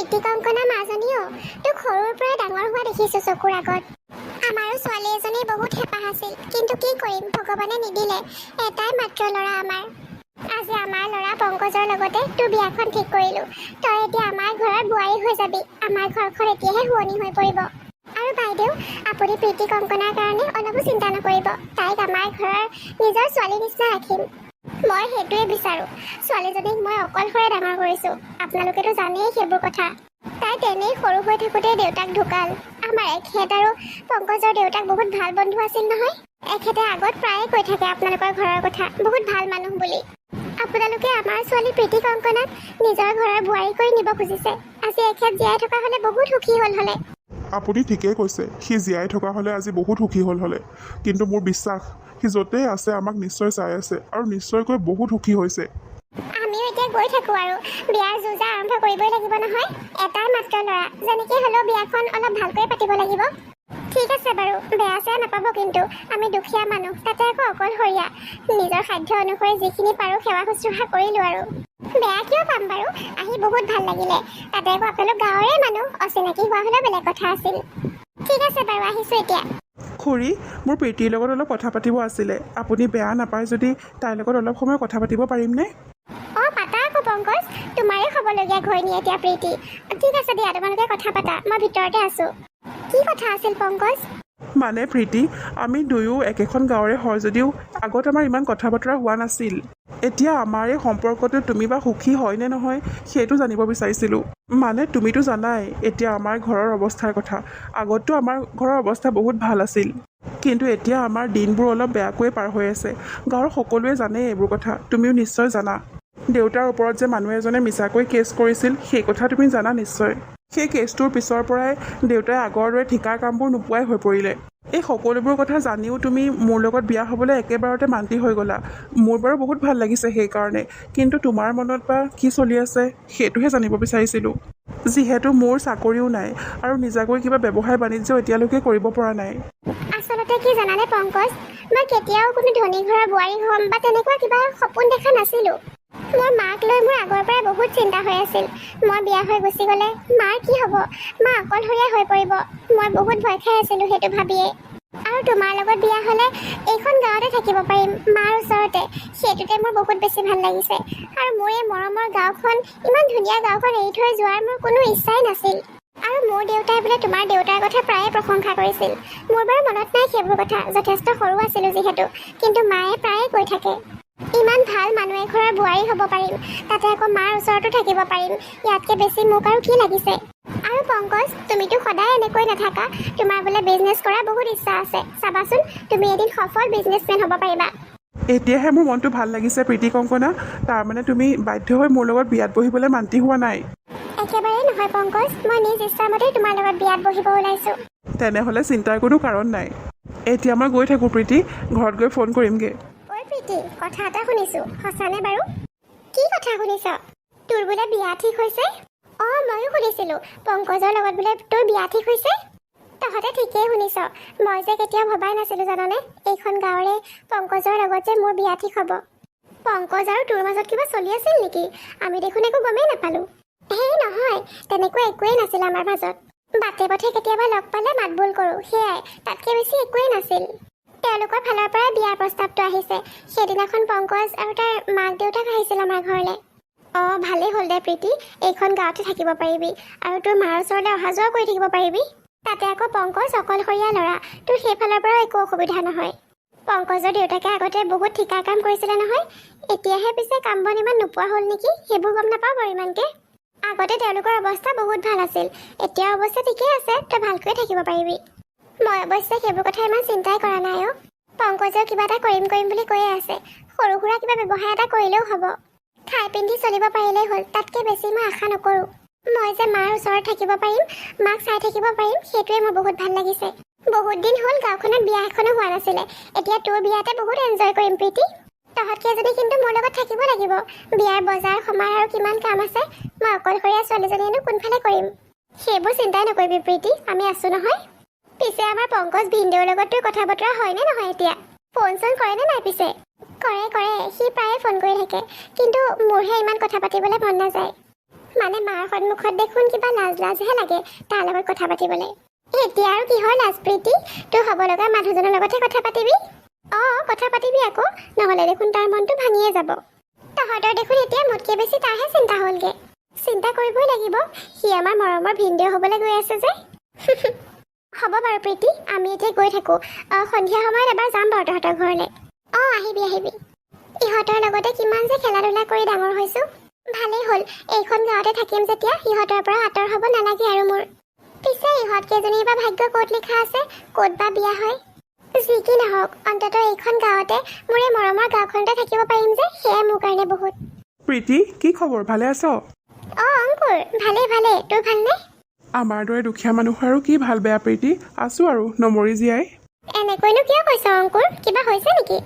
প্ৰীতি কংকনা মাজনীও তোক সৰুৰ পৰা ডাঙৰ হোৱা দেখিছো চকুৰ আগত। আমাৰো ছোৱালী এজনী বহুত হেঁপাহ আছিল কিন্তু কি কৰিম ভগৱানে নিদিলে এটাই মাত্ৰ ল'ৰা আমাৰ। আজি আমাৰ ল'ৰা পংকজৰ লগতে তোৰ বিয়াখন ঠিক কৰিলো তই এতিয়া আমাৰ ঘৰৰ বোৱাৰী হৈ যাবি আমাৰ ঘৰখন এতিয়াহে শুৱনি হৈ পৰিব। আৰু বাইদেউ আপুনি প্ৰীতি কংকনাৰ কাৰণে অলপো চিন্তা নকৰিব তাইক আমাৰ ঘৰৰ নিজৰ ছোৱালী নিচিনা ৰাখিম। মই সেইটোৱে বিচাৰোঁ। ছোৱালীজনীক মই অকলশৰে ডাঙৰ কৰিছোঁ। আপোনালোকেতো জানেই সেইবোৰ কথা। তাই তেনেই সৰু হৈ থাকোঁতেই দেউতাক ঢুকাল। আমাৰ এখেত আৰু পংকজৰ দেউতাক বহুত ভাল বন্ধু আছিল নহয়। এখেতে আগত প্ৰায়ে কৈ থাকে আপোনালোকৰ ঘৰৰ কথা বহুত ভাল মানুহ বুলি। আপোনালোকে আমাৰ ছোৱালী প্ৰীতি কংকনাক নিজৰ ঘৰৰ বোৱাৰী কৰি নিব খুজিছে। আজি এখেত জীয়াই থকা হ'লে বহুত সুখী হ'ল হ'লে। আপুনি ঠিকেই কৈছে সি জীয়াই থকা হ'লে আজি বহুত সুখী হ'ল হ'লে। কিন্তু মোৰ বিশ্বাস সি য'তেই আছে আমাক নিশ্চয় চাই আছে আৰু নিশ্চয়কৈ বহুত সুখী হৈছে আমিও এতিয়া গৈ থাকো আৰু বিয়াৰ যুঁজা আৰম্ভ কৰিবই লাগিব নহয় এটাই মাত্ৰ ল'ৰা যেনেকৈ হ'লেও বিয়াখন অলপ ভালকৈ পাতিব লাগিব ঠিক আছে বাৰু বেয়া চেয়া নাপাব কিন্তু আমি দুখীয়া মানুহ তাতে আকৌ অকলশৰীয়া নিজৰ সাধ্য অনুসৰি যিখিনি পাৰোঁ সেৱা শুশ্ৰূষা কৰিলোঁ আৰু বেয়া কিয় পাম বাৰু আহি বহুত ভাল লাগিলে তাতে আকৌ আপোনালোক গাঁৱৰে মানুহ অচিনাকি হোৱা হ'লেও বেলেগ কথা আছিল ঠিক আছে বাৰু আহিছোঁ এতিয়া খুৰী মোৰ প্ৰীতিৰ লগত অলপ কথা পাতিব আছিলে। আপুনি বেয়া নাপায় যদি তাইৰ লগত অলপ সময় কথা পাতিব পাৰিমনে? অঁ পাতা আকৌ পংকজ। তোমাৰে হ'বলগীয়া ঘৈণী এতিয়া প্ৰীতি। ঠিক আছে দিয়া তোমালোকে কথা পাতা। মই ভিতৰতে আছোঁ। কি কথা আছিল পংকজ? মানে প্ৰীতি আমি দুয়ো একেখন গাঁৱৰে হয় যদিও আগত আমাৰ ইমান কথা বতৰা হোৱা নাছিল। এতিয়া আমাৰ এই সম্পৰ্কটো তুমি বা সুখী হয় নে নহয় সেইটো জানিব বিচাৰিছিলোঁ। মানে তুমিতো জানাই এতিয়া আমাৰ ঘৰৰ অৱস্থাৰ কথা। আগততো আমাৰ ঘৰৰ অৱস্থা বহুত ভাল আছিল। কিন্তু এতিয়া আমাৰ দিনবোৰ অলপ বেয়াকৈয়ে পাৰ হৈ আছে। গাঁৱৰ সকলোৱে জানেই এইবোৰ কথা। তুমিও নিশ্চয় জানা। দেউতাৰ ওপৰত যে মানুহ এজনে মিছাকৈ কেছ কৰিছিল সেই কথা তুমি জানা নিশ্চয়। সেই কেছটোৰ পিছৰ পৰাই দেউতাই আগৰ দৰে ঠিকাৰ কামবোৰ নোপোৱাই হৈ পৰিলে। এই সকলোবোৰ কথা জানিও তুমি মোৰ লগত বিয়া হ'বলৈ একেবাৰতে মান্তি হৈ গ'লা। মোৰ বাৰু বহুত ভাল লাগিছে সেইকাৰণে। কিন্তু তোমাৰ মনত বা কি চলি আছে সেইটোহে জানিব বিচাৰিছিলোঁ। যিহেতু মোৰ চাকৰিও নাই আৰু নিজাকৈ কিবা ব্যৱসায় বাণিজ্য এতিয়ালৈকে কৰিব পৰা নাই। আচলতে কি জানানে পংকজ? মই কেতিয়াও কোনো ধনী ঘৰৰ বোৱাৰী হ'ম বা তেনেকুৱা কিবা সপোন দেখা নাছিলোঁ। মোৰ মাক লৈ মোৰ আগৰ পৰাই বহুত চিন্তা হৈ আছিল। মই বিয়া হৈ গুচি গ'লে মাৰ কি হ'ব? মা অকলশৰীয়া হৈ পৰিব। মই বহুত ভয় খাই আছিলোঁ সেইটো ভাবিয়েই। আৰু তোমাৰ লগত বিয়া হ'লে এইখন গাঁৱতে থাকিব পাৰিম মাৰ ওচৰতে। সেইটোতে মোৰ বহুত বেছি ভাল লাগিছে। আৰু মোৰ এই মৰমৰ গাঁওখন ইমান ধুনীয়া গাঁওখন এৰি থৈ যোৱাৰ মোৰ কোনো ইচ্ছাই নাছিল। আৰু মোৰ দেউতাই বোলে তোমাৰ দেউতাৰ কথা প্ৰায়ে প্ৰশংসা কৰিছিল। মোৰ বাৰু মনত নাই সেইবোৰ কথা যথেষ্ট সৰু আছিলোঁ যিহেতু। কিন্তু মায়ে প্ৰায়ে কৈ থাকে। ইমান ভাল মানুহ এঘৰৰ বোৱাৰী হ'ব পাৰিম। তাতে আকৌ মাৰ ওচৰতো থাকিব পাৰিম। ইয়াতকৈ বেছি মোক আৰু কি লাগিছে? আৰু পংকজ তুমিতো সদায় এনেকৈ নাথাকা। তোমাৰ বোলে বিজনেছ কৰা বহুত ইচ্ছা আছে। চাবাচোন তুমি এদিন সফল বিজনেছমেন হ'ব পাৰিবা। এতিয়াহে মোৰ মনটো ভাল লাগিছে প্ৰীতি কংকনা। তাৰমানে তুমি বাধ্য হৈ মোৰ লগত বিয়াত বহিবলৈ মান্তি হোৱা নাই। একেবাৰে নহয় পংকজ মই নিজ ইচ্ছামতেই তোমাৰ লগত বিয়াত বহিব ওলাইছোঁ। তেনেহ'লে চিন্তাৰ কোনো কাৰণ নাই। এতিয়া মই গৈ থাকোঁ প্ৰীতি। ঘৰত গৈ ফোন কৰিমগৈ। প্ৰীতি কথা এটা শুনিছোঁ। সঁচানে বাৰু? কি কথা শুনিছ? তোৰ বোলে বিয়া ঠিক হৈছে? অঁ ময়ো শুনিছিলোঁ। পংকজৰ লগত বোলে তোৰ বিয়া ঠিক হৈছে? তহঁতে ঠিকেই শুনিছ। মই যে কেতিয়াও ভবাই নাছিলোঁ জাননে? এইখন গাঁৱৰে পংকজৰ লগত যে মোৰ বিয়া ঠিক হ'ব। পংকজ আৰু তোৰ মাজত কিবা চলি আছিল নেকি? আমি দেখোন একো গমেই নাপালোঁ। সেই নহয়। তেনেকুৱা একোৱেই নাছিল আমাৰ মাজত। বাটে পথে কেতিয়াবা লগ পালে মাত বোল কৰোঁ। সেয়াই। তাতকৈ বেছি একোৱেই নাছিল। তেওঁলোকৰ ফালৰ পৰাই বিয়াৰ প্ৰস্তাৱটো আহিছে। সেইদিনাখন পংকজ আৰু তাৰ মাক দেউতাক আহিছিল আমাৰ ঘৰলৈ। অঁ ভালেই হ'ল দে প্ৰীতি এইখন গাঁৱতে থাকিব পাৰিবি। আৰু তোৰ মাৰ ওচৰলৈ অহা যোৱা কৰি থাকিব পাৰিবি। তাতে আকৌ পংকজ অকলশৰীয়া ল'ৰা তোৰ সেইফালৰ পৰাও একো অসুবিধা নহয়। পংকজৰ দেউতাকে আগতে বহুত ঠিকাৰ কাম কৰিছিলে নহয়। এতিয়াহে পিছে কাম বন ইমান নোপোৱা হ'ল নেকি? সেইবোৰ গম নাপাওঁ বাৰু ইমানকৈ। আগতে তেওঁলোকৰ অৱস্থা বহুত ভাল আছিল। এতিয়া অৱস্থা ঠিকেই আছে তই ভালকৈ থাকিব পাৰিবি। মই অৱশ্যে সেইবোৰ কথা ইমান চিন্তাই কৰা নাই অ' পংকজেও কিবা এটা কৰিম কৰিম বুলি কৈয়ে আছে। সৰু সুৰা কিবা ব্যৱসায় এটা কৰিলেও হ'ব। খাই পিন্ধি চলিব পাৰিলেই হ'ল তাতকৈ বেছি মই আশা নকৰোঁ। মই যে মাৰ ওচৰত থাকিব পাৰিম মাক চাই থাকিব পাৰিম সেইটোৱে মোৰ বহুত ভাল লাগিছে। বহুত দিন হ'ল গাঁওখনত বিয়া এখনো হোৱা নাছিলে। এতিয়া তোৰ বিয়াতে বহুত এনজয় কৰিম প্ৰীতি। তহঁতকেইজনী কিন্তু মোৰ লগত থাকিব লাগিব। বিয়াৰ বজাৰ সমাৰ আৰু কিমান কাম আছে মই অকলশৰীয়া ছোৱালীজনীয়েনো কোনফালে কৰিম? সেইবোৰ চিন্তাই নকৰিবি প্ৰীতি। আমি আছোঁ নহয়। পিছে আমাৰ পংকজ ভিনদেউৰ লগত কথা বতৰা হয়নে নহয় এতিয়া? ফোন চোন কৰেনে নাই পিছে? কৰে কৰে সি প্ৰায়ে ফোন কৰি থাকে কিন্তু মোৰহে ইমান কথা পাতিবলৈ মন নাযায়। মানে মাৰ সন্মুখত দেখোন কিবা লাজ লাজহে লাগে তাৰ লগত কথা পাতিবলৈ। এতিয়া আৰু কিহৰ লাজ প্ৰীতি? তোৰ হ'ব লগা মানুহজনৰ লগতহে কথা পাতিবি? অঁ কথা পাতিবি আকৌ নহ'লে দেখোন তাৰ মনটো ভাঙিয়ে যাব। তহঁতৰ দেখোন এতিয়া মোতকৈ বেছি তাৰহে চিন্তা হ'লগে। চিন্তা কৰিবই লাগিব সি আমাৰ মৰমৰ ভিনদেউ হ'বলৈ গৈ আছে যে। হ'ব বাৰু প্ৰীতি আমি এতিয়া গৈ থাকোঁ। সন্ধিয়া সময়ত এবাৰ যাম বাৰু তহঁতৰ ঘৰলৈ। অঁ আহিবি আহিবি। ইহঁতৰ লগতে কিমান যে খেলা ধূলা কৰি ডাঙৰ হৈছোঁ। ভালেই হ'ল এইখন গাঁৱতে থাকিম যেতিয়া সিহঁতৰ পৰা আঁতৰ হ'ব নালাগে আৰু মোৰ। পিছে ইহঁত কেইজনীৰ বা ভাগ্য ক'ত লিখা আছে ক'ত বা বিয়া হয়? যি কি নহওক অন্ততঃ এইখন গাঁৱতে মোৰ এই মৰমৰ গাঁওখনতে থাকিব পাৰিম যে সেয়াই মোৰ কাৰণে বহুত। প্ৰীতি কি খবৰ? ভালে আছ? অঁ অংকুৰ ভালেই ভালেই। তোৰ ভালনে? আমাৰ দৰে দুখীয়া মানুহ আৰু কি ভাল বেয়া প্ৰীতি? আছোঁ আৰু নমৰি জীয়াই। এনেকৈনো কিয় কৈছ অংকুৰ? কিবা হৈছে নেকি?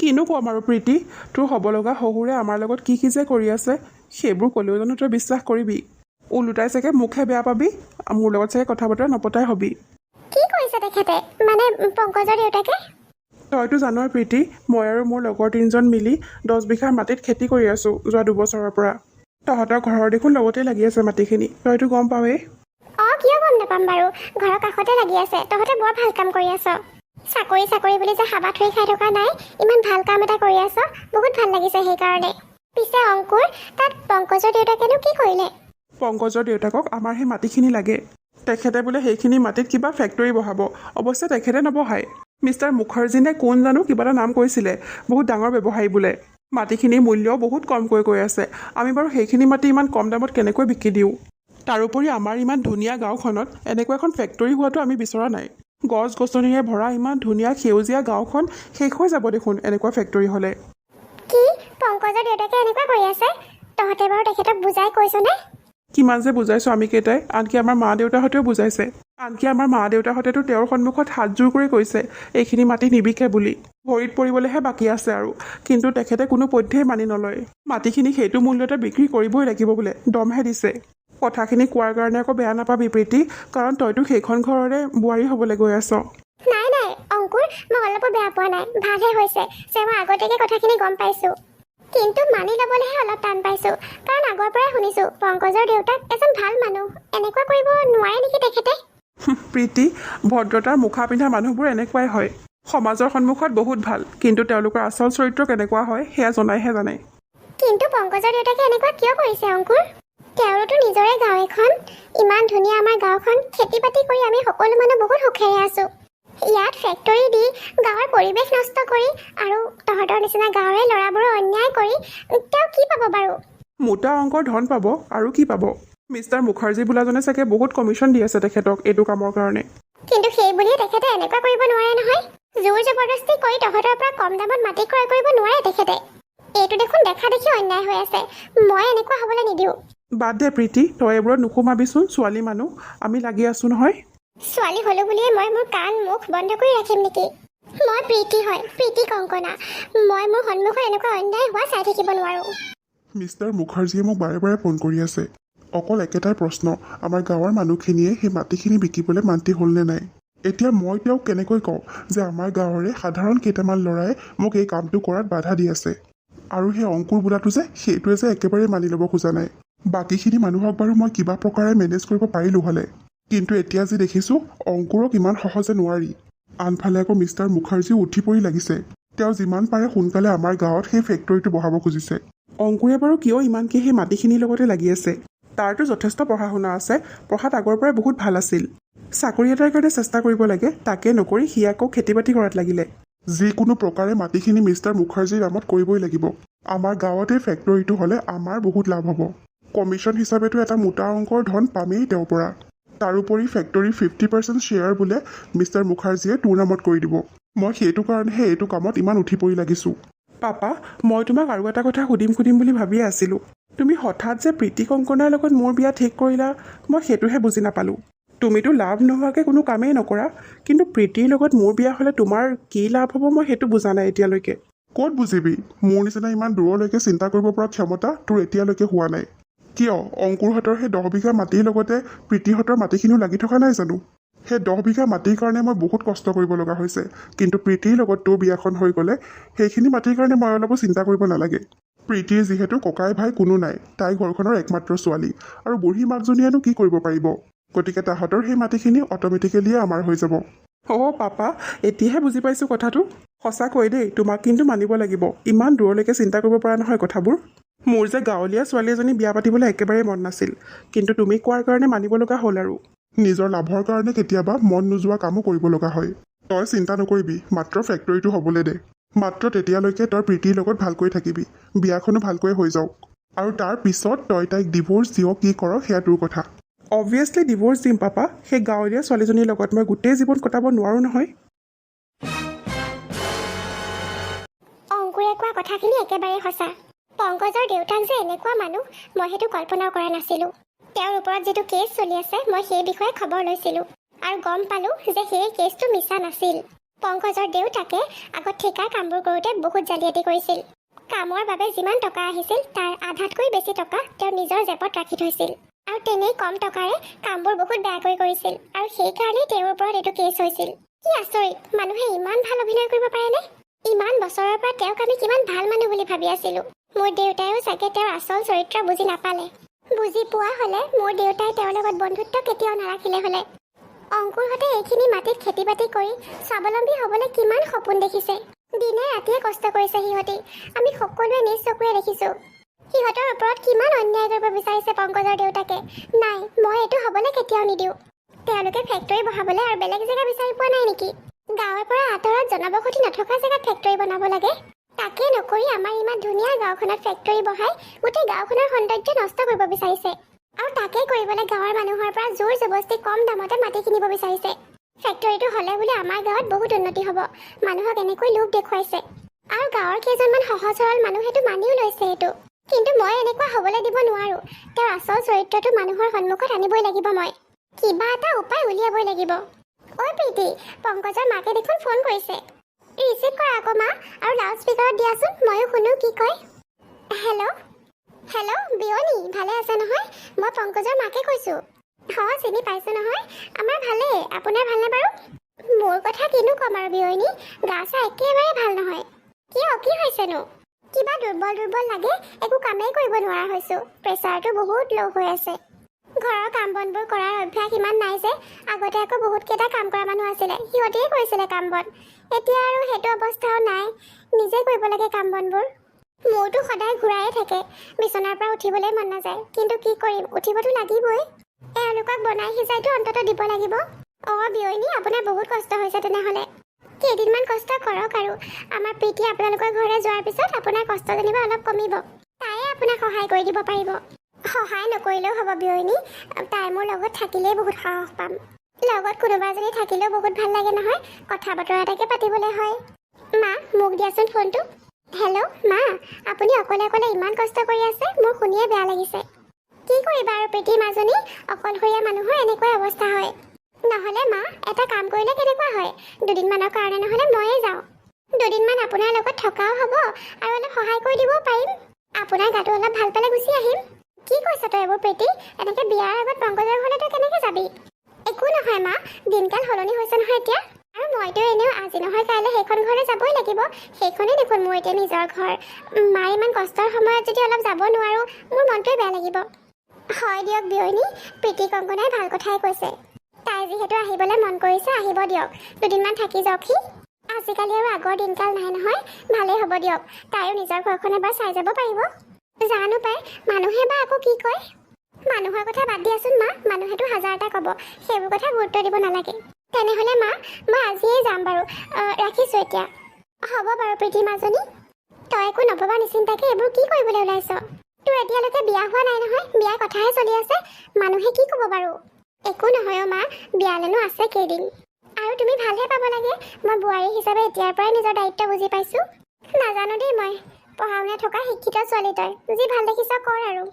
কিনো ক'ম আৰু প্ৰীতি? তোৰ হ'ব লগা শহুৰে আমাৰ লগত কি কি যে কৰি আছে সেইবোৰ ক'লেও জানো তই বিশ্বাস কৰিবি? ওলোটাই চাগে মোকহে বেয়া পাবি মোৰ লগত চাগে কথা বতৰা নপতাই হবি। কি কৰিছে তেখেতে? মানে পংকজৰ দেউতাকে? তইতো জানই প্ৰীতি মই আৰু মোৰ লগৰ তিনিজন মিলি দহ বিঘা মাটিত খেতি কৰি আছোঁ যোৱা দুবছৰৰ পৰা। তহঁতৰ ঘৰৰ দেখোন লগতে লাগি আছে মাটিখিনি তইতো গম পাৱেই। অঁ কিয় গম নাপাম বাৰু? ঘৰৰ কাষতে লাগি আছে। তহঁতে বৰ ভাল কাম কৰি আছ। চাকৰি চাকৰি বুলি যে হাবা থৈ খাই থকা নাই ইমান ভাল কাম এটা কৰি আছ। বহুত ভাল লাগিছে সেইকাৰণে। পিছে অংকুৰ তাত পংকজৰ দেউতাকেনো কি কৰিলে? পংকজৰ দেউতাকক আমাৰ সেই মাটিখিনি লাগে। তেখেতে বোলে সেইখিনি মাটিত কিবা ফেক্টৰী বহাব। অৱশ্যে তেখেতে নবহায় মিষ্টাৰ মুখাৰ্জী নে কোন জানো কিবা এটা নাম কৈছিলে। বহুত ডাঙৰ ব্যৱসায়ী বোলে। মাটিখিনিৰ মূল্যও বহুত কমকৈ গৈ আছে। আমি বাৰু সেইখিনি মাটি ইমান কম দামত কেনেকৈ বিক্ৰী দিওঁ? তাৰোপৰি আমাৰ ইমান ধুনীয়া গাঁওখনত এনেকুৱা এখন ফেক্টৰী হোৱাটো আমি বিচৰা নাই। গছ গছনিৰে ভৰা ইমান ধুনীয়া সেউজীয়া গাঁওখন শেষ হৈ যাব দেখোন এনেকুৱা ফেক্টৰী হ'লে। কি? পংকজৰ দেউতাকে এনেকুৱা কৰি আছে? তহঁতে বাৰু তেখেতক বুজাই কৈছনে কিমান যে বুজাইছোঁ আমি কেইটাই আনকি আমাৰ মা দেউতাহঁতেও বুজাইছে। আনকি আমাৰ মা দেউতাহঁতেতো তেওঁৰ সন্মুখত হাতযোৰ কৰি কৈছে এইখিনি মাটি নিবিকে বুলি। ভৰিত পৰিবলৈহে বাকী আছে আৰু। কিন্তু তেখেতে কোনো পধ্যেই মানি নলয়। মাটিখিনি সেইটো মূল্যতে বিক্ৰী কৰিবই লাগিব বোলে। দমহে দিছে। কথাখিনি কোৱাৰ কাৰণে আকৌ বেয়া নাপাবি প্ৰীতি কাৰণ তইতো সেইখন ঘৰৰে বোৱাৰী হ'বলৈ গৈ আছ। নাই নাই অংকুৰ মই অলপো বেয়া পোৱা নাই ভালহে হৈছে যে মই আগতীয়াকৈ কথাখিনি গম পাইছোঁ। কিন্তু মানি ল'বলৈহে অলপ টান পাইছোঁ কাৰণ আগৰ পৰাই শুনিছোঁ পংকজৰ দেউতাক এজন ভাল মানুহ এনেকুৱা কৰিব নোৱাৰে নেকি তেখেতে? প্ৰীতি ভদ্ৰতাৰ মুখা পিন্ধা মানুহবোৰ এনেকুৱাই হয়। সমাজৰ সন্মুখত বহুত ভাল কিন্তু তেওঁলোকৰ আচল চৰিত্ৰ কেনেকুৱা হয় সেয়া জনাইহে জানে। কিন্তু পংকজৰ দেউতাকে এনেকুৱা কিয় কৰিছে অংকুৰ? তেওঁৰোতো নিজৰে গাঁও এখন। ইমান ধুনীয়া আমাৰ গাঁওখন। খেতি বাতি কৰি আমি সকলো মানুহ বহুত সুখেৰে আছোঁ। ইয়াত ফেক্টৰী দি গাঁৱৰ পৰিৱেশ নষ্ট কৰি আৰু তহঁতৰ নিচিনা গাঁৱৰে ল'ৰাবোৰৰ অন্যায় কৰি তেওঁ কি পাব বাৰু? মোটা অংকৰ ধন পাব আৰু কি পাব? মিষ্টাৰ মুখাৰ্জী বোলাজনে চাগে বহুত কমিশ্যন দি আছে তেখেতক এইটো কামৰ কাৰণে। কিন্তু সেই বুলিয়ে তেখেতে এনেকুৱা কৰিব নোৱাৰে নহয়। জোৰ জবৰদস্তি কৰি তহঁতৰ পৰা কম দামত মাটি ক্ৰয় কৰিব নোৱাৰে তেখেতে। এইটো দেখোন দেখা দেখি অন্যায় হৈ আছে। মই এনেকুৱা হ'বলৈ নিদিওঁ। বাদ দে প্ৰীতি তই এইবোৰত নোসোমাবিচোন ছোৱালী মানুহ আমি লাগি আছোঁ নহয়। ছোৱালী হ'লো বুলিয়ে মই মোৰ কাণ মুখ বন্ধ কৰি ৰাখিম নেকি? মই প্ৰীতি হয় প্ৰীতি কংকনা। মই মোৰ সন্মুখত এনেকুৱা অন্যায় হোৱা চাই থাকিব নোৱাৰোঁ। মিষ্টাৰ মুখাৰ্জীয়ে মোক বাৰে বাৰে ফোন কৰি আছে। অকল একেটাই প্ৰশ্ন আমাৰ গাঁৱৰ মানুহখিনিয়ে সেই মাটিখিনি বিকিবলৈ মান্তি হ'লনে নাই? এতিয়া মই তেওঁক কেনেকৈ কওঁ যে আমাৰ গাঁৱৰে সাধাৰণ কেইটামান ল'ৰাই মোক এই কামটো কৰাত বাধা দি আছে? আৰু সেই অংকুৰ বোলাটো যে সেইটোৱে যে একেবাৰে মানি ল'ব খোজা নাই। বাকীখিনি মানুহক বাৰু মই কিবা প্ৰকাৰে মেনেজ কৰিব পাৰিলোঁ হ'লে। কিন্তু এতিয়া যি দেখিছোঁ অংকুৰক ইমান সহজে নোৱাৰি। আনফালে আকৌ মিষ্টাৰ মুখাৰ্জীও উঠি পৰি লাগিছে। তেওঁ যিমান পাৰে সোনকালে আমাৰ গাঁৱত সেই ফেক্টৰীটো বহাব খুজিছে। অংকুৰে বাৰু কিয় ইমানকৈ সেই মাটিখিনিৰ লগতে লাগি আছে? তাৰতো যথেষ্ট পঢ়া শুনা আছে। পঢ়াত আগৰ পৰাই বহুত ভাল আছিল। চাকৰি এটাৰ কাৰণে চেষ্টা কৰিব লাগে। তাকে নকৰি সি আকৌ খেতি বাতি কৰাত লাগিলে। যিকোনো প্ৰকাৰে মাটিখিনি মিষ্টাৰ মুখাৰ্জীৰ নামত কৰিবই লাগিব। আমাৰ গাঁৱতে ফেক্টৰীটো হ'লে আমাৰ বহুত লাভ হ'ব। কমিশ্যন হিচাপেতো এটা মোটা অংকৰ ধন পামেই তেওঁৰ পৰা। তাৰোপৰি ফেক্টৰীৰ ফিফটি পাৰ্চেণ্ট শ্বেয়াৰ বোলে মিষ্টাৰ মুখাৰ্জীয়ে তোৰ নামত কৰি দিব। মই সেইটো কাৰণেহে এইটো কামত ইমান উঠি পৰি লাগিছোঁ। পাপা মই তোমাক আৰু এটা কথা সুধিম সুধিম বুলি ভাবিয়ে আছিলোঁ। তুমি হঠাৎ যে প্ৰীতি কংকনাৰ লগত মোৰ বিয়া ঠিক কৰিলা মই সেইটোহে বুজি নাপালোঁ। তুমিতো লাভ নোহোৱাকৈ কোনো কামেই নকৰা কিন্তু প্ৰীতিৰ লগত মোৰ বিয়া হ'লে তোমাৰ কি লাভ হ'ব মই সেইটো বুজা নাই এতিয়ালৈকে। ক'ত বুজিবি? মোৰ নিচিনা ইমান দূৰলৈকে চিন্তা কৰিব পৰা ক্ষমতা তোৰ এতিয়ালৈকে হোৱা নাই। কিয়? অংকুৰহঁতৰ সেই দহ বিঘা মাটিৰ লগতে প্ৰীতিহঁতৰ মাটিখিনিও লাগি থকা নাই জানো? সেই দহ বিঘা মাটিৰ কাৰণে মই বহুত কষ্ট কৰিব লগা হৈছে। কিন্তু প্ৰীতিৰ লগত তোৰ বিয়াখন হৈ গ'লে সেইখিনি মাটিৰ কাৰণে মই অলপো চিন্তা কৰিব নালাগে। প্ৰীতিৰ যিহেতু ককাই ভাই কোনো নাই তাই ঘৰখনৰ একমাত্ৰ ছোৱালী আৰু বুঢ়ী মাকজনীয়েনো কি কৰিব পাৰিব? গতিকে তাহাঁতৰ সেই মাটিখিনি অট'মেটিকেলিয়ে আমাৰ হৈ যাব। অ' পাপা এতিয়াহে বুজি পাইছোঁ কথাটো। সঁচাকৈ দেই তোমাক কিন্তু মানিব লাগিব। ইমান দূৰলৈকে চিন্তা কৰিব পৰা নহয় কথাবোৰ। মোৰ যে গাঁৱলীয়া ছোৱালী এজনী বিয়া পাতিবলৈ একেবাৰে মন নাছিল। কিন্তু তুমি কোৱাৰ কাৰণে মানিব লগা হ'ল আৰু। নিজৰ লাভৰ কাৰণে কেতিয়াবা মন নোযোৱা কামো কৰিব লগা হয়। তই চিন্তা নকৰিবি মাত্ৰ ফেক্টৰীটো হ'বলৈ দে। মাত্ৰ তেতিয়ালৈকে তই প্ৰীতিৰ লগত ভালকৈ থাকিবি। বিয়াখনো ভালকৈ হৈ যাওক। আৰু তাৰ পিছত তই তাইক ডিভোৰ্চ দিয় কি কৰ সেয়া তোৰ কথা। অবভিয়াছলি ডিভোৰ্চ দিম পাপা। সেই গাঁৱলীয়া ছোৱালীজনীৰ লগত মই গোটেই জীৱন কটাব নোৱাৰোঁ নহয়। অংকুৰে কোৱা কথাখিনি একেবাৰে সঁচা। পংকজৰ দেউতাক যে এনেকুৱা মানুহ মই সেইটো কল্পনাও কৰা নাছিলোঁ। তেওঁৰ ওপৰত যিটো কেছ চলি আছে মই সেই বিষয়ে খবৰ লৈছিলোঁ। আৰু গম পালোঁ যে সেই কেছটো মিছা নাছিল। পংকজৰ দেউতাকে আগত ঠিকাৰ কামবোৰ কৰোঁতে বহুত জালিয়াতি কৰিছিল। কামৰ বাবে যিমান টকা আহিছিল তাৰ আধাতকৈ বেছি টকা তেওঁ নিজৰ জেপত ৰাখি থৈছিল। আৰু তেনেই কম টকাৰে কামবোৰ বহুত বেয়াকৈ কৰিছিল। আৰু সেইকাৰণেই তেওঁৰ ওপৰত এইটো কেছ হৈছিল। কি আচৰিত মানুহে ইমান ভাল অভিনয় কৰিব পাৰেনে? ইমান বছৰৰ পৰা তেওঁক আমি কিমান ভাল মানুহ বুলি ভাবি আছিলো। মোৰ দেউতাইও চাগে তেওঁৰ আচল চৰিত্ৰ বুজি নাপালে। বুজি পোৱা হলে মোৰ দেউতাই তেওঁৰ লগত বন্ধুত্ব কেতিয়াও নাৰাখিলে হলে। অংকুৰহঁতে এইখিনি মাটিত খেতি বাতি কৰি স্বাৱলম্বী হ'বলৈ কিমান সপোন দেখিছে। দিনে ৰাতিয়ে কষ্ট কৰিছে সিহঁতি। আমি সকলোৱে নিজ চকুৰে দেখিছো। সিহঁতৰ ওপৰত কিমান অন্যায় কৰিব বিচাৰিছে পংকজৰ দেউতাকে। নাই মই এইটো হ'বলৈ কেতিয়াও নিদিওঁ। তেওঁলোকে ফেক্টৰী বহাবলৈ আৰু বেলেগ জেগা বিচাৰি পোৱা নাই নেকি? গাঁৱৰ পৰা আঁতৰত জনবসতি নথকা জেগাত ফেক্টৰী বনাব লাগে? তাকে নকৰি আমাৰ ইমান ধুনীয়া গাঁওখনত ফেক্টৰী বহাই গোটেই গাঁওখনৰ সৌন্দৰ্য নষ্ট কৰিব বিচাৰিছে। আৰু তাকে কৰিবলৈ গাঁৱৰ মানুহৰ পৰা জোৰ জবস্তি কম দামতে মাটি কিনিব বিচাৰিছে। ফেক্টৰীটো হ'লে বোলে আমাৰ গাঁৱত বহুত উন্নতি হ'ব। মানুহক এনেকৈ লোভ দেখুৱাইছে। আৰু গাঁৱৰ কেইজনমান সহজ সৰল মানুহেতো মানিও লৈছে এইটো কিন্তু মই এনেকুৱা হ'বলৈ দিব নোৱাৰো। তেওঁৰ আচল চৰিত্ৰটো মানুহৰ সন্মুখত আনিবই লাগিব মই। কিবা এটা উপায় উলিয়াবই লাগিব। ঐ প্ৰীতি পংকজৰ মাকে দেখোন ফোন কৰিছে। ৰিচিভ কৰা আকৌ মা। আৰু লাউড স্পীকাৰত দিয়াচোন ময়ো শুনো কি কয়। হেল্ল' হেল্ল' বিয়নী ভালে আছে নহয়? মই পংকজৰ মাকে কৈছোঁ। অঁ চিনি পাইছোঁ নহয়? আমাৰ ভালেই আপোনাৰ ভালনে বাৰু? মোৰ কথা কিনো ক'ম আৰু বিয়নী। গা চা একেবাৰে ভাল নহয়। কিয় কি হৈছেনো? কিবা দুৰ্বল দুৰ্বল লাগে একো কামেই কৰিব নোৱাৰা হৈছোঁ। প্ৰেছাৰটো বহুত ল' হৈ আছে। ঘৰৰ কাম বনবোৰ কৰাৰ অভ্যাস ইমান নাই যে আগতে আকৌ বহুত কেইটা কাম কৰা মানুহ আছিলে। সিহঁতেই কৰিছিলে কাম বন। এতিয়া আৰু সেইটো অৱস্থাও নাই। নিজে কৰিব লাগে কাম বনবোৰ। মোৰতো সদায় ঘূৰায়ে থাকে। বিচনাৰ পৰা উঠিবলৈ মন নাযায়। কিন্তু কি কৰিম? উঠিবতো লাগিবই। এওঁলোকক বনাই সিজাইতো অন্তত দিব লাগিব। অঁ বিয়নী আপোনাৰ বহুত কষ্ট হৈছে তেনেহ'লে। কেইদিনমান কষ্ট কৰক আৰু। আমাৰ প্ৰীতি আপোনালোকৰ ঘৰলৈ যোৱাৰ পিছত আপোনাৰ কষ্ট যেনিবা অলপ কমিব। তায়ে আপোনাক সহায় কৰি দিব পাৰিব। সহায় নকৰিলেও হ'ব বিয়নী। তাই মোৰ লগত থাকিলেই বহুত সাহস পাম। লগত কোনোবা এজনী থাকিলেও বহুত ভাল লাগে নহয়। কথা বতৰা এটাকে পাতিবলৈ হয়। মা মোক দিয়াচোন ফোনটো। হেল্ল' মা আপুনি অকলে অকলে ইমান কষ্ট কৰি আছে মোৰ শুনিয়ে বেয়া লাগিছে। কি কৰিবা আৰু প্ৰীতিৰ মাজনী? অকলশৰীয়া মানুহৰ এনেকুৱাই অৱস্থা হয়। নহ'লে মা এটা কাম কৰিলে কেনেকুৱা হয়? দুদিনমানৰ কাৰণে নহ'লে ময়ে যাওঁ। দুদিনমান আপোনাৰ লগত থকাও হ'ব আৰু অলপ সহায় কৰি দিবও পাৰিম। আপোনাৰ গাটো অলপ ভাল পালে গুচি আহিম। কি কৈছ তই এইবোৰ প্ৰীতি? এনেকে বিয়াৰ আগত পংকজৰ ঘৰলৈ তই কেনেকে যাবি? একো নহয় মা দিনকাল সলনি হৈছে নহয় এতিয়া। আৰু মইতো এনেও আজি নহয় কাইলৈ সেইখন ঘৰলৈ যাবই লাগিব। সেইখনেই দেখোন মোৰ এতিয়া নিজৰ ঘৰ। মাৰ ইমান কষ্টৰ সময়ত যদি অলপ যাব নোৱাৰোঁ মোৰ মনটোৱে বেয়া লাগিব। হয় দিয়ক বিয়নী প্ৰীতি কংকনাই ভাল কথাই কৈছে। তাই যিহেতু আহিবলৈ মন কৰিছে আহিব দিয়ক। দুদিনমান থাকি যাওক সি। আজিকালি আৰু আগৰ দিনকাল নাই নহয় ভালেই হ'ব দিয়ক। তাইও নিজৰ ঘৰখন এবাৰ চাই যাব পাৰিব। জানো পাই মানুহে বা আকৌ কি কয়? মানুহৰ কথা বাদ দিয়াচোন মা মানুহেতো হাজাৰটা ক'ব সেইবোৰ কথা গুৰুত্ব দিব নালাগে। তেনেহ'লে মা মই আজিয়েই যাম বাৰু ৰাখিছোঁ এতিয়া। হ'ব বাৰু প্ৰীতি মাজনী। তই একো নভবা নিচিন্তাকে এইবোৰ কি কৰিবলৈ ওলাইছ? তোৰ এতিয়ালৈকে বিয়া হোৱা নাই নহয় বিয়াৰ কথাহে চলি আছে। মানুহে কি ক'ব বাৰু? একো নহয় অ' মা বিয়ালেনো আছে কেইদিন। আৰু তুমি ভালহে পাব লাগে। মই বোৱাৰী হিচাপে এতিয়াৰ পৰাই নিজৰ দায়িত্ব বুজি পাইছোঁ। নাজানো দেই মই। পঢ়া শুনা থকা শিক্ষিত ছোৱালী তই যি ভাল দেখিছ কৰ আৰু?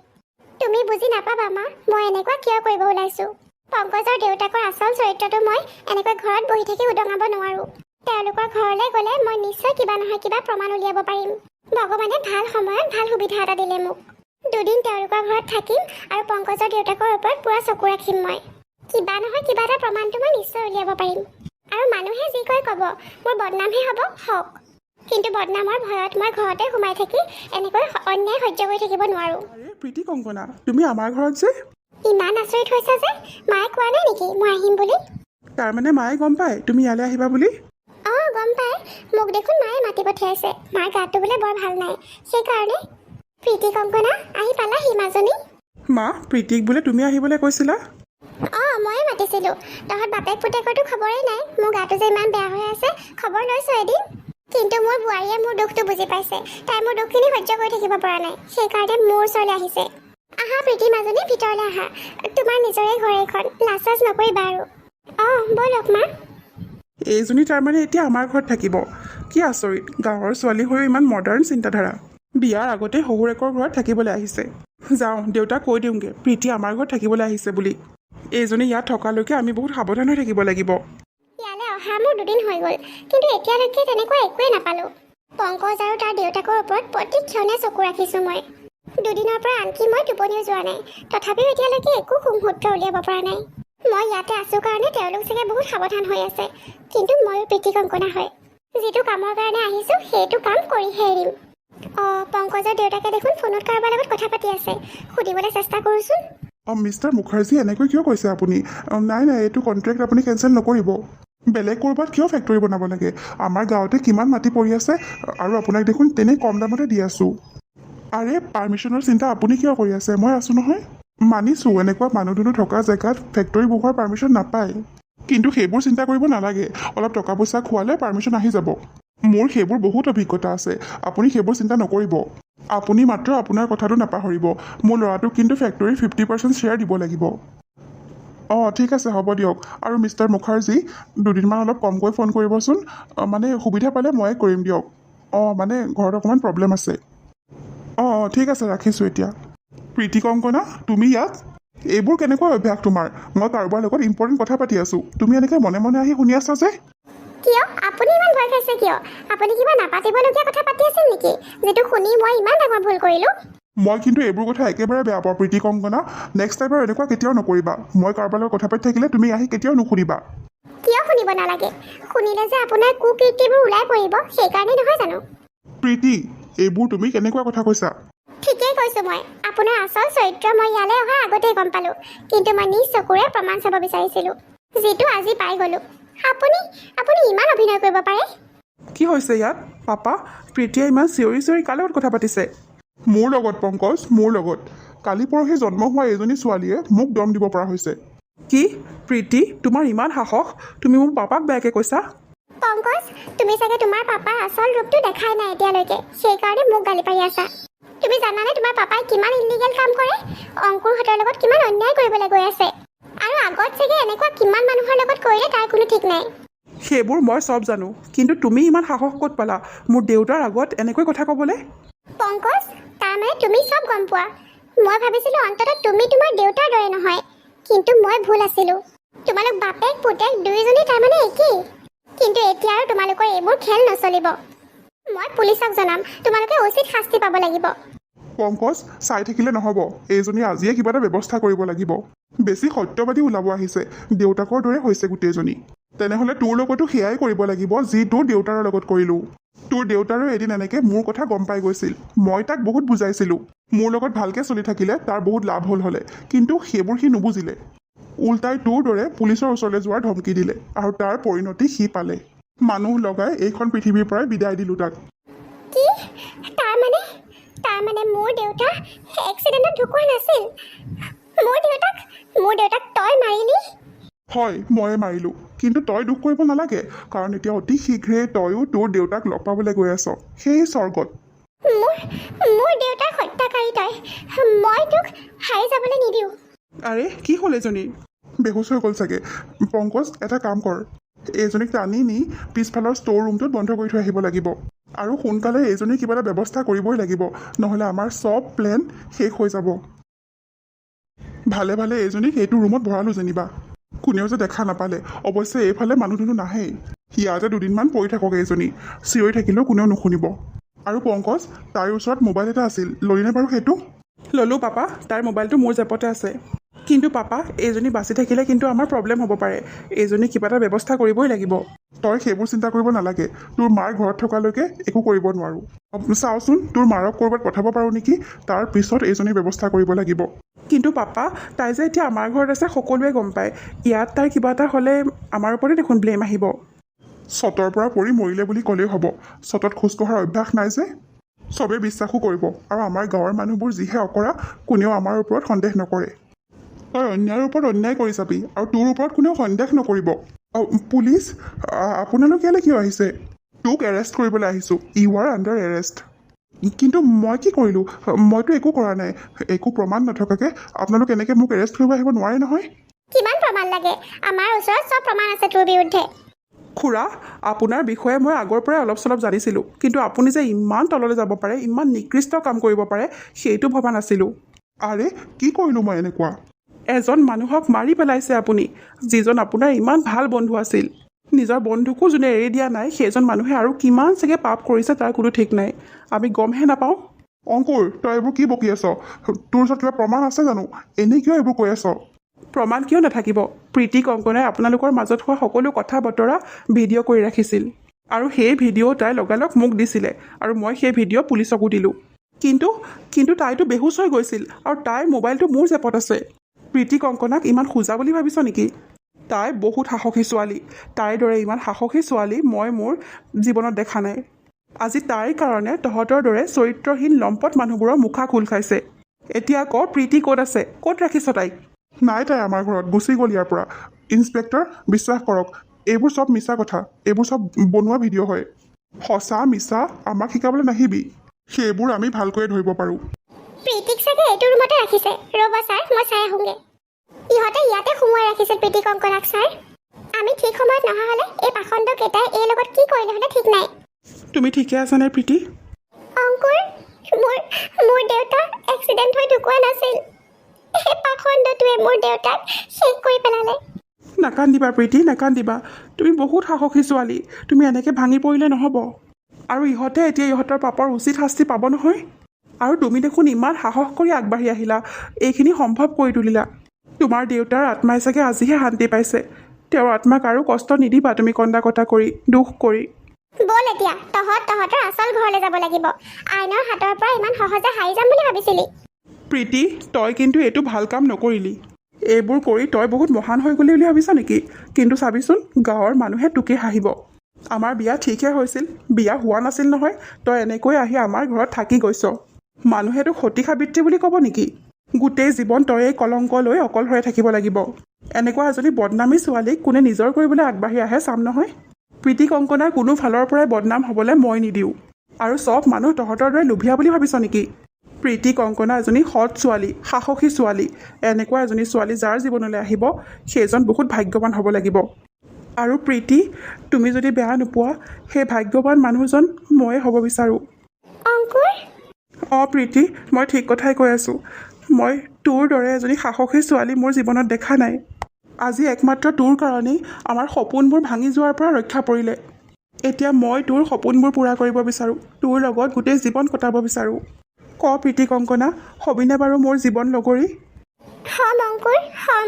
তুমি বুজি নাপাবা মা। মই এনেকুৱা কিয় কৰিব ওলাইছোঁ? পংকজৰ দেউতাকৰ আচল চৰিত্ৰটো মই এনেকৈ ঘৰত বহি থাকি উদঙাব নোৱাৰোঁ। তেওঁলোকৰ ঘৰলৈ গ'লে মই নিশ্চয় কিবা নহয় কিবা প্ৰমাণ উলিয়াব পাৰিম। ভগৱানে ভাল সময়ত ভাল সুবিধা এটা দিলে মোক। দুদিন তেওঁলোকৰ ঘৰত থাকিম আৰু পংকজৰ দেউতাকৰ ওপৰত পূৰা চকু ৰাখিম মই। কিবা নহয় কিবা এটা প্ৰমাণটো মই নিশ্চয় উলিয়াব পাৰিম। আৰু মানুহে যি কয় ক'ব মোৰ বদনামহে হ'ব হওক। কিন্তু বদনামৰ ভয়ত মই ঘৰতে সোমাই থাকি এনেকৈ অন্যায় সহ্য কৰি থাকিব নোৱাৰোঁ। আৰে প্ৰীতি কংকনা তুমি আমাৰ ঘৰত যে? ইমান আচৰিত হৈছে যে? মায়ে কোৱা নাই নেকি? মই আহিম বুলি? তাৰমানে মায়ে গম পায় তুমি ইয়ালৈ আহিবা বুলি? অঁ গম পাই মোক দেখোন মায়ে মাতি পঠিয়াইছে। মাৰ গাটো বোলে বৰ ভাল নাই। সেইকাৰণে প্ৰীতি কংকনা আহি পালাহি মাজনী মা প্ৰীতিক বোলে তুমি আহিবলৈ কৈছিলা? অঁ ময়ে মাতিছিলোঁ। তহঁত বাপেক পুতেকৰতো খবৰেই নাই। মোৰ গাটো যে ইমান বেয়া হৈ আছে খবৰ লৈছোঁ এদিন। কিন্তু মোৰ বোৱাৰীয়ে মোৰ দুখটো বুজি পাইছে। তাই মোৰ দুখখিনি সহ্য কৰি থাকিব পৰা নাই। সেইকাৰণে মোৰ ওচৰলৈ আহিছে। আহা প্ৰীতি মাজনী ভিতৰলৈ আহা। তোমাৰ নিজৰে ঘৰ এইখন লাজ নকৰিবা আৰু। অঁ ব'লক মা এইজনী তাৰমানে এতিয়া আমাৰ ঘৰত থাকিব। কি আচৰিত গাঁৱৰ ছোৱালী হৈও ইমান মডাৰ্ণ চিন্তাধাৰা। বিয়াৰ আগতে শহুৰেকৰ ঘৰত থাকিবলৈ আহিছে। যাওঁ দেউতাক কৈ দিওঁগৈ প্ৰীতি আমাৰ ঘৰত থাকিবলৈ আহিছে বুলি। এইজনী ইয়াত থকালৈকে আমি বহুত সাৱধান হৈ থাকিব লাগিব। অহা মোৰ দুদিন হৈ গ'ল। কিন্তু এতিয়ালৈকে তেনেকুৱা একোৱেই নাপালোঁ। পংকজ আৰু তাৰ দেউতাকৰ ওপৰত প্ৰতি ক্ষণে চকু ৰাখিছোঁ মই। দুদিনৰ পৰা আনকি মই টোপনিও যোৱা নাই। তথাপিও এতিয়ালৈকে একো সুমুহূৰ্ত উলিয়াব পৰা নাই। মই ইয়াতে আছোঁ কাৰণে তেওঁলোক চাগে বহুত সাৱধান হৈ আছে। কিন্তু ময়ো প্ৰীতি কংকনা হয়। যিটো কামৰ কাৰণে আহিছোঁ সেইটো কাম কৰিহে এৰিম। অঁ পংকজৰ দেউতাকে দেখোন ফোনত কাৰোবাৰ লগত কথা পাতি আছে। সুধিবলৈ চেষ্টা কৰোঁচোন। অঁ মিষ্টাৰ মুখাৰ্জী এনেকৈ কিয় কৈছে আপুনি? নাই নাই এইটো কণ্ট্ৰেক্ট আপুনি কেঞ্চেল নকৰিব। বেলেগ ক'ৰবাত কিয় ফেক্টৰী বনাব লাগে? আমাৰ গাঁৱতে কিমান মাটি পৰি আছে? আৰু আপোনাক দেখোন তেনেই কম দামতে দি আছোঁ। আৰে পাৰ্মিশ্যনৰ চিন্তা আপুনি কিয় কৰি আছে? মই আছোঁ নহয়। মানিছোঁ এনেকুৱা মানুহ দুনুহ থকা জেগাত ফেক্টৰী বহোৱাৰ পাৰ্মিশ্যন নাপায়। কিন্তু সেইবোৰ চিন্তা কৰিব নালাগে। অলপ টকা পইচা খোৱালে পাৰ্মিশ্যন আহি যাব। মোৰ সেইবোৰ বহুত অভিজ্ঞতা আছে। আপুনি সেইবোৰ চিন্তা নকৰিব। আপুনি মাত্ৰ আপোনাৰ কথাটো নাপাহৰিব। মোৰ ল'ৰাটোক কিন্তু ফেক্টৰীৰ ফিফটি পাৰ্চেণ্ট শ্বেয়াৰ দিব লাগিব। অঁ ঠিক আছে হ'ব দিয়ক। আৰু মিষ্টাৰ মুখাৰ্জী দুদিনমান অলপ কমকৈ ফোন কৰিবচোন। মানে সুবিধা পালে ময়ে কৰিম দিয়ক। অঁ মানে ঘৰত অকণমান প্ৰব্লেম আছে। অঁ অঁ ঠিক আছে ৰাখিছোঁ এতিয়া। প্ৰীতি কংকনা তুমি ইয়াত? এইবোৰ কেনেকুৱা অভ্যাস তোমাৰ? মই কাৰোবাৰ লগত ইম্পৰ্টেণ্ট কথা পাতি আছোঁ। তুমি এনেকৈ মনে মনে আহি শুনি আছা যে? কিয়? আপুনি ইমান ভয় খাইছে কিয়? আপুনি কিবা নাপাতিবলগীয়া কথা পাতি আছিল নেকি? যিটো শুনি মই ইমান ডাঙৰ ভুল কৰিলোঁ। মই কিন্তু এইবোৰ কথা একেবাৰে বেয়া পাওঁ প্ৰীতি কংকনা নেক্সট টাইম আৰু এনেকুৱা কেতিয়াও নকৰিবা। মই কাৰোবাৰ লগত কথা পাতি থাকিলে তুমি আহি কেতিয়াও নুশুনিবা। কিয় শুনিব নালাগে? শুনিলে যে আপোনাৰ কুকীৰ্তিবোৰ ওলাই পৰিব সেইকাৰণে নহয় জানো? প্ৰীতি এইবোৰ তুমি কেনেকুৱা কথা কৈছা? ঠিকেই কৈছোঁ মই। আপোনাৰ আচল চৰিত্ৰ মই ইয়ালৈ অহাৰ আগতেই গম পালোঁ। কিন্তু মই নিজ চকুৰে প্ৰমাণ চাব বিচাৰিছিলোঁ যিটো আজি পাই গ'লোঁ। আপুনি আপুনি ইমান অভিনয় কৰিব পাৰে? কি হৈছে ইয়াত? পাপা প্ৰীতিয়ে ইমান চিঞৰি চিঞৰি কাৰ লগত কথা পাতিছে? মোৰ লগত পংকজ মোৰ লগত। কালি পৰহি জন্ম হোৱা এজনী ছোৱালীয়ে মোক দম দিব পৰা হৈছে। কি? প্ৰীতি তোমাৰ ইমান সাহস? তুমি মোক পাপাক বেয়াকৈ কৈছা? পংকজ তুমি চাগে তোমাৰ পাপাৰ আচল ৰূপটো দেখাই নাই এতিয়ালৈকে। সেইকাৰণে মোক গালি পাৰি আছা। তুমি জানানে তোমাৰ পাপাই কিমান ইলিগেল কাম কৰে? অংকুৰহঁতৰ লগত কিমান অন্যায় কৰিবলৈ গৈ আছে। আৰু আগত চাগে এনেকুৱা কিমান মানুহৰ লগত কৰিলে তাৰ কোনো ঠিক নাই। সেইবোৰ মই চব জানো। কিন্তু তুমি ইমান সাহস ক'ত পালা? মোৰ দেউতাৰ আগত এনেকৈ কথা ক'বলৈ? পংকজ তাৰমানে তুমি চব গম পোৱা। মই ভাবিছিলোঁ অন্ততঃ তুমি তোমাৰ দেউতাৰ দৰে নহয় কিন্তু মই ভুল আছিলোঁ। তোমালোক বাপেক পুতেক দুয়োজনী তাৰমানে একেই। কিন্তু এতিয়া আৰু তোমালোকৰ এইবোৰ খেল নচলিব। মই পুলিচক জনাম তোমালোকে উচিত শাস্তি পাব লাগিব। পংকজ চাই থাকিলে নহ'ব। এইজনী আজিয়ে কিবা এটা ব্যৱস্থা কৰিব লাগিব। বেছি সত্যবাদী ওলাব আহিছে। দেউতাকৰ দৰে হৈছে গোটেইজনী। তেনেহ'লে তোৰ লগতো সেয়াই কৰিব লাগিব যি তোৰ দেউতাৰৰ লগত কৰিলোঁ। তোৰ দেউতাৰো এদিন এনেকৈ মোৰ কথা গম পাই গৈছিল। মই তাক বহুত বুজাইছিলোঁ। মোৰ লগত ভালকৈ চলি থাকিলে তাৰ বহুত লাভ হ'ল হ'লে কিন্তু সেইবোৰ সি নুবুজিলে। উল্টাই তোৰ দৰে পুলিচৰ ওচৰলৈ যোৱাৰ ধমকি দিলে আৰু তাৰ পৰিণতি সি পালে। মানুহ লগাই এইখন পৃথিৱীৰ পৰাই বিদায় দিলোঁ তাক। মোৰ দেউতাক তই মাৰিলি? হয় ময়ে মাৰিলোঁ। কিন্তু তই দুখ কৰিব নালাগে কাৰণ এতিয়া অতি শীঘ্ৰে তয়ো তোৰ দেউতাক লগ পাবলৈ গৈ আছ। সেই স্বৰ্গত। মোৰ মোৰ দেউতাৰ হত্যাকাৰী তই মই তোক হাৰি যাবলৈ নিদিওঁ। আৰে কি হ'ল এজনী? বেহুচ হৈ গ'ল চাগে। পংকজ এটা কাম কৰ। এইজনীক টানি নি পিছফালৰ ষ্ট'ৰ ৰুমটোত বন্ধ কৰি থৈ আহিব লাগিব। আৰু সোনকালে এইজনীৰ কিবা এটা ব্যৱস্থা কৰিবই লাগিব। নহ'লে আমাৰ চব প্লেন শেষ হৈ যাব। ভালে ভালে এইজনীক এইটো ৰুমত ভৰালোঁ যেনিবা। কোনেও যে দেখা নাপালে। অৱশ্যে এইফালে মানুহ দুনুহ নাহেই। ইয়াতে দুদিনমান পৰি থাকক এইজনী। চিঞৰি থাকিলেও কোনেও নুশুনিব। আৰু পংকজ তাইৰ ওচৰত মোবাইল এটা আছিল। ল'লিনে বাৰু সেইটো? ল'লোঁ পাপা তাইৰ মোবাইলটো মোৰ জেপতে আছে। কিন্তু পাপা এইজনী বাচি থাকিলে কিন্তু আমাৰ প্ৰব্লেম হ'ব পাৰে। এইজনী কিবা এটা ব্যৱস্থা কৰিবই লাগিব। তই সেইবোৰ চিন্তা কৰিব নালাগে। তোৰ মাৰ ঘৰত থকালৈকে একো কৰিব নোৱাৰোঁ। চাওচোন তোৰ মাৰক ক'ৰবাত পঠাব পাৰোঁ নেকি? তাৰ পিছত এইজনীৰ ব্যৱস্থা কৰিব লাগিব। কিন্তু পাপা তাই যে এতিয়া আমাৰ ঘৰত আছে সকলোৱে গম পায়। ইয়াত তাইৰ কিবা এটা হ'লে আমাৰ ওপৰতে দেখোন ব্লেম আহিব। চটৰ পৰা পৰি মৰিলে বুলি ক'লেই হ'ব। চটত খোজ কঢ়াৰ অভ্যাস নাই যে। চবেই বিশ্বাসো কৰিব। আৰু আমাৰ গাঁৱৰ মানুহবোৰ যিহে অকৰা কোনেও আমাৰ ওপৰত সন্দেহ নকৰে। তই অন্যায়ৰ ওপৰত অন্যায় কৰি যাবি আৰু তোৰ ওপৰত কোনেও সন্দেহ নকৰিব। পুলিচ আপোনালোক ইয়ালৈ কিয় আহিছে? তোক এৰেষ্ট কৰিবলৈ আহিছোঁ। ইউ আৰ আণ্ডাৰ এৰেষ্ট কিন্তু মই কি কৰিলোঁ? মইতো একো কৰা নাই। একো প্ৰমাণ নথকাকৈ আপোনালোক এনেকৈ মোক এৰেষ্ট কৰিব আহিব নোৱাৰে নহয়। কিমান প্ৰমাণ লাগে? আমাৰ ওচৰত চব প্ৰমাণ আছে তোৰ বিৰুদ্ধে। খুৰা আপোনাৰ বিষয়ে মই আগৰ পৰাই অলপ চলপ জানিছিলোঁ। কিন্তু আপুনি যে ইমান তললৈ যাব পাৰে ইমান নিকৃষ্ট কাম কৰিব পাৰে সেইটো ভবা নাছিলোঁ। আৰে কি কৰিলোঁ মই এনেকুৱা? এজন মানুহক মাৰি পেলাইছে আপুনি। যিজন আপোনাৰ ইমান ভাল বন্ধু আছিল। নিজৰ বন্ধুকো যোনে এৰি দিয়া নাই সেইজন মানুহে আৰু কিমান চাগে পাপ কৰিছে তাৰ কোনো ঠিক নাই। আমি গমহে নাপাওঁ। অংকুৰ তই এইবোৰ কি বকি আছ? তোৰ ওচৰত কিবা প্ৰমাণ আছে জানো? এনেই কিয় এইবোৰ কৈ আছ? প্ৰমাণ কিয় নাথাকিব? প্ৰীতি কংকনাই আপোনালোকৰ মাজত হোৱা সকলো কথা বতৰা ভিডিঅ' কৰি ৰাখিছিল। আৰু সেই ভিডিঅ' তাই লগালগ মোক দিছিলে আৰু মই সেই ভিডিঅ' পুলিচকো দিলোঁ। কিন্তু কিন্তু তাইতো বেহুচ হৈ গৈছিল আৰু তাইৰ মোবাইলটো মোৰ জেপত আছে। প্ৰীতি কংকনাক ইমান খোজা বুলি ভাবিছ নেকি? তাই বহুত সাহসী ছোৱালী। তাইৰ দৰে ইমান সাহসী ছোৱালী মই মোৰ জীৱনত দেখা নাই। আজি তাইৰ কাৰণে তহঁতৰ দৰে চৰিত্ৰহীন লম্পট মানুহবোৰৰ মুখা খোল খাইছে। এতিয়া ক প্ৰীতি ক'ত আছে? ক'ত ৰাখিছ তাইক? নাই তাই আমাৰ ঘৰত গুচি গ'ল ইয়াৰ পৰা। ইন্সপেক্টৰ বিশ্বাস কৰক এইবোৰ চব মিছা কথা। এইবোৰ চব বনোৱা ভিডিঅ' হয়। সঁচা মিছা আমাক শিকাবলৈ নাহিবি। সেইবোৰ আমি ভালকৈয়ে ধৰিব পাৰোঁ। প্ৰীতিক চাগে এইটো ৰুমতে ৰাখিছে। ৰ'ব ছাৰ মই চাই আহোঁগৈ। ইহঁতে ইয়াতে সোমোৱাই ৰাখিছিল প্ৰীতি কংকনাক ছাৰ। আমি ঠিক সময়ত নহা হ'লে এই পাখণ্ড কেইটাই এই লগত কি কৰিলে হ'লে ঠিক নাই। তুমি ঠিকে আছানে প্ৰীতি অংকুৰ মোৰ মোৰ দেউতা এক্সিডেণ্ট হৈ ঢুকোৱা নাছিল। সেই পাখণ্ডটোৱে মোৰ দেউতাক শেষ কৰি পেলালে। নাকান্দিবা প্ৰীতি নাকান্দিবা। তুমি বহুত সাহসী ছোৱালী। তুমি এনেকৈ ভাঙি পৰিলে নহ'ব। আৰু ইহঁতে এতিয়া ইহঁতৰ পাপৰ উচিত শাস্তি পাব নহয়? আৰু তুমি দেখোন ইমান সাহস কৰি আগবাঢ়ি আহিলা। এইখিনি সম্ভৱ কৰি তুলিলা। তোমাৰ দেউতাৰ আত্মাই চাগে আজিহে শান্তি পাইছে। তেওঁৰ আত্মাক আৰু কষ্ট নিদিবা তুমি কন্দা কটা কৰি দুখ কৰি। ব'ল এতিয়া তহঁত তহঁতৰ আচল ঘৰলৈ যাব লাগিব। আইনৰ হাতৰ পৰা ইমান সহজে হাৰি যাম বুলি ভাবিছিলি। প্ৰীতি তই কিন্তু এইটো ভাল কাম নকৰিলি। এইবোৰ কৰি তই বহুত মহান হৈ গ'লি বুলি ভাবিছ নেকি? কিন্তু চাবিচোন গাঁৱৰ মানুহে তোকে হাঁহিব। আমাৰ বিয়া ঠিকহে হৈছিল। বিয়া হোৱা নাছিল নহয়। তই এনেকৈ আহি আমাৰ ঘৰত থাকি গৈছ। মানুহে তোক সতী সাবিত্ৰী বুলি ক'ব নেকি? গোটেই জীৱন তই এই কলংক লৈ অকলশৰে থাকিব লাগিব। এনেকুৱা এজনী বদনামী ছোৱালীক কোনে নিজৰ কৰিবলৈ আগবাঢ়ি আহে চাম নহয়? প্ৰীতি কংকনাৰ কোনো ফালৰ পৰাই বদনাম হ'বলৈ মই নিদিওঁ। আৰু চব মানুহ তহঁতৰ দৰে লোভীয়া বুলি ভাবিছ নেকি? প্ৰীতি কংকনা এজনী সৎ ছোৱালী সাহসী ছোৱালী এনেকুৱা এজনী ছোৱালী যাৰ জীৱনলৈ আহিব সেইজন বহুত ভাগ্যৱান হ'ব লাগিব। আৰু প্ৰীতি তুমি যদি বেয়া নোপোৱা সেই ভাগ্যৱান মানুহজন ময়ে হ'ব বিচাৰোঁ। অঁ প্ৰীতি মই ঠিক কথাই কৈ আছোঁ। মই তোৰ দৰে এজনী সাহসী ছোৱালী মোৰ জীৱনত দেখা নাই। আজি একমাত্ৰ তোৰ কাৰণেই আমাৰ সপোনবোৰ ভাঙি যোৱাৰ পৰা ৰক্ষা পৰিলে। এতিয়া মই তোৰ সপোনবোৰ পূৰা কৰিব বিচাৰোঁ। তোৰ লগত গোটেই জীৱন কটাব বিচাৰোঁ। ক প্ৰীতি কংকনা হবিনে বাৰু মোৰ জীৱন লগৰী? হম অংকুৰ হম।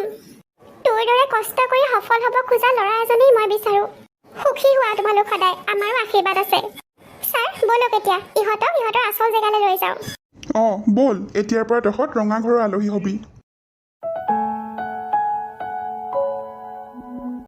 তোৰ দৰে কষ্ট কৰি সফল হ'ব খোজা ল'ৰা এজনেই মই বিচাৰোঁ। সুখী হোৱা তোমালোক সদায় আমাৰো আশীৰ্বাদ আছে। ছাৰ ব'লক এতিয়া। ইহঁতক ইহঁতৰ আচল জেগালৈ লৈ যাওঁ। অঁ ব'ল। এতিয়াৰ পৰা তহঁত ৰঙা ঘৰৰ আলহী হবি।